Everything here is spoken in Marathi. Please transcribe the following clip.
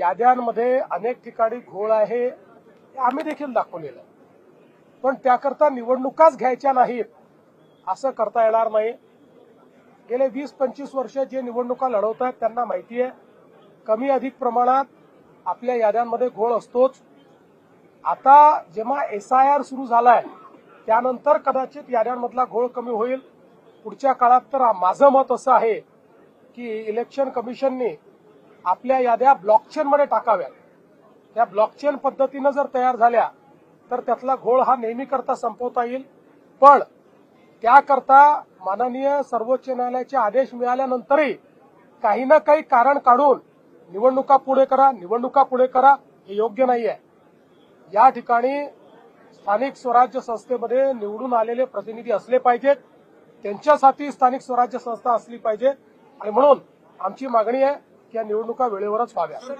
याद्यांमध्ये अनेक ठिकाणी घोळ आहे हे आम्ही देखील दाखवलेलं आहे. पण त्याकरता निवडणुकाच घ्यायच्या नाहीत असं करता येणार नाही. गेले वीस पंचवीस वर्ष जे निवडणुका लढवत आहेत त्यांना माहिती आहे कमी अधिक प्रमाणात आपल्या याद्यांमध्ये घोळ असतोच. आता जेव्हा एस आय आर सुरू झालाय त्यानंतर कदाचित याद्यांमधला घोळ कमी होईल. पुढच्या काळात तर माझं मत असं आहे की इलेक्शन कमिशनने आपल्या याद्या ब्लॉकचेनमध्ये टाकाव्यात. त्या ब्लॉकचेन पद्धतीनं जर तयार झाल्या तर त्यातला घोळ हा नेहमी करता संपवता येईल. पण त्याकरता माननीय सर्वोच्च न्यायालयाचे आदेश मिळाल्यानंतरही काही ना काही कारण काढून निवडणुका पुढे करा निवडणुका पुढे करा हे योग्य नाही आहे या ठिकाणी स्थानिक स्वराज्य संस्थेमध्ये निवडून आलेले प्रतिनिधी असले पाहिजेत. त्यांच्यासाठी स्थानिक स्वराज्य संस्था असली पाहिजे. आणि म्हणून आमची मागणी आहे या निवडणुका वेळेवरच व्हाव्या